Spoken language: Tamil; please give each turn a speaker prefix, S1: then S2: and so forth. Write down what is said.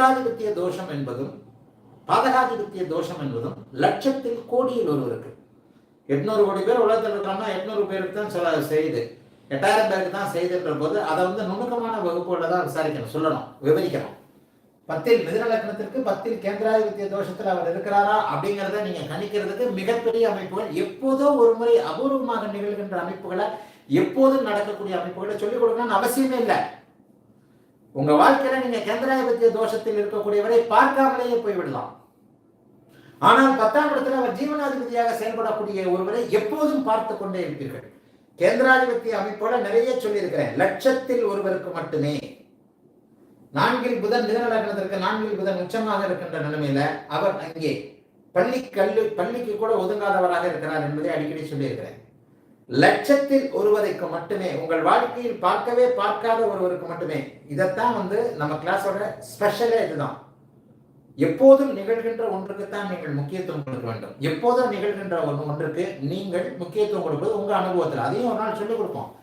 S1: கேந்திராதிபத்திய தோஷம் என்பதும் பாதகாதிபத்திய தோஷம் என்பதும் லட்சத்தில் கோடியில் ஒருவருக்கு எட்நூறு கோடி பேர் உலகத்தில் இருக்காங்கன்னா எட்நூறு பேருக்கு தான் சொல்ல செய்யுது எட்டாயிரம் பேருக்கு தான் செய்துன்ற போது அதை வந்து நுணுக்கமான வகுப்புகளை தான் விசாரிக்கணும் சொல்லணும் விவரிக்கணும். பத்தில் மிதுன லக்னத்திற்கு பத்தில் கேந்திராதிபத்திய தோஷத்தில் அவர் இருக்கிறாரா அப்படிங்கிறத நீங்க கணிக்கிறதுக்கு மிகப்பெரிய அமைப்புகள் எப்போதோ ஒரு முறை அபூர்வமாக நிகழ்கின்ற அமைப்புகளை எப்போதும் நடக்கக்கூடிய அமைப்புகளை சொல்லிக் கொடுக்கணும்னு அவசியமே இல்லை. உங்க வாழ்க்கையில நீங்க கேந்திராதிபத்திய தோஷத்தில் இருக்கக்கூடியவரை பார்க்காமலேயே போய்விடலாம். ஆனால் பத்தாம் இடத்துல அவர் ஜீவனாதிபதியாக செயல்படக்கூடிய ஒருவரை எப்போதும் பார்த்து கொண்டே இருப்பீர்கள். கேந்திராதிபத்திய அமைப்போட நிறைய சொல்லியிருக்கிறேன். லட்சத்தில் ஒருவருக்கு மட்டுமே. நான்கில் புதன் மிதனலக்னத்திற்கு நான்கில் புதன் உச்சமாக இருக்கின்ற நிலைமையில அவர் அங்கே பள்ளி கல்லு பள்ளிக்கு கூட ஒதுங்காதவராக இருக்கிறார் என்பதை அடிக்கடி சொல்லியிருக்கிறேன். லட்சத்தில் ஒருவரைக்கு மட்டுமே உங்கள் வாழ்க்கையில் பார்க்கவே பார்க்காத ஒருவருக்கு மட்டுமே இதைத்தான் வந்து நம்ம கிளாஸோட ஸ்பெஷலே இதுதான். எப்போதும் நிகழ்கின்ற ஒன்றுக்குத்தான் நீங்கள் முக்கியத்துவம் கொடுக்க வேண்டும். எப்போதும் நிகழ்கின்ற ஒன்று ஒன்றுக்கு நீங்கள் முக்கியத்துவம் கொடுப்பது உங்க அனுபவத்தில். அதையும் ஒரு நாள் சொல்லிக் கொடுப்போம்.